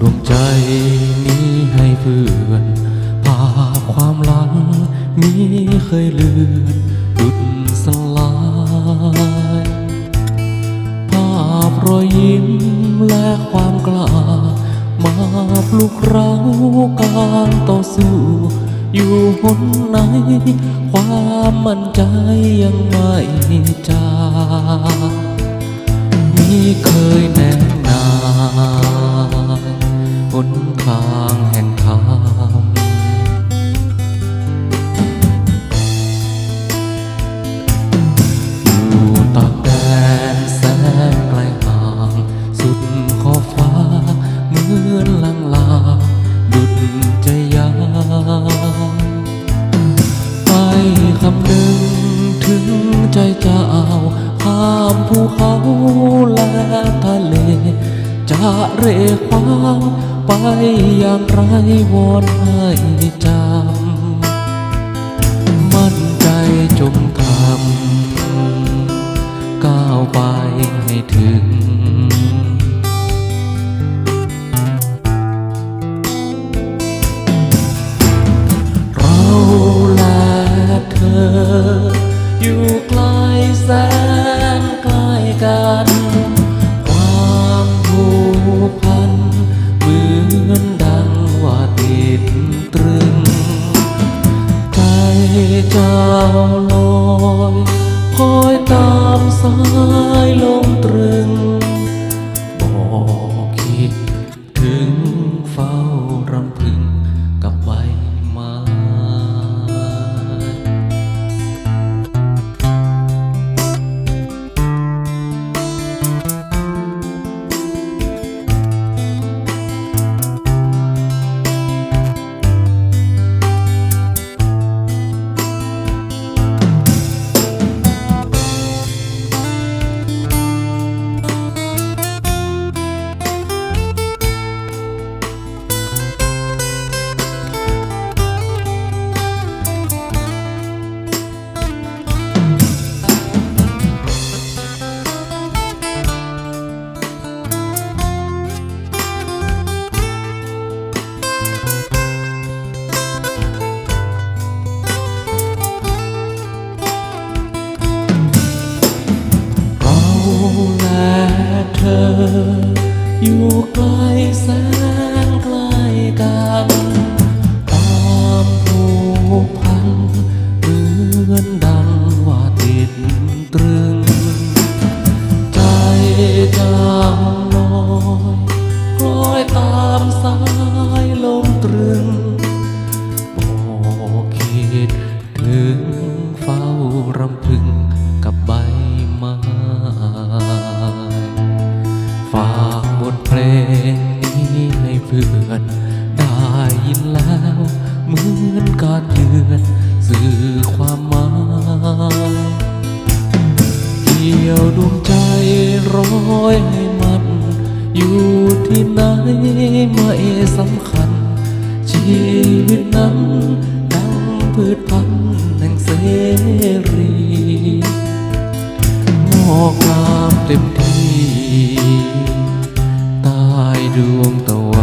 ดวงใจนี้ให้เพื่อนภาพความหลังมีเคยเลือนดุดสลายภาพรอยยิ้มและความกล้า มาปลุกเราการต่อสู้ อยู่หนไหน ความมั่นใจยังไม่จางมีเคยแนะนำ จะเรควางไปอย่างไรวอนให้จำมั่นใจจงทำก้าวไปให้ถึงเราและเธอ ไกลแสนไกลกันความผูกพันเหมือนดังว่าติดตรึง ใจเจ้าลอยคล้อยตามสายลมตรึงบอกคิดถึงเฝ้ารำพึง การเยือนสื่อความหมายเกี่ยวดวงใจร้อยให้มัน อยู่ที่ไหนไม่สำคัญ ชีวิตนั้นดังพืชพันธุ์แห่งเสรีงอกงามเต็มที่ต้ดวงตะวันใต้ดวงตะวัน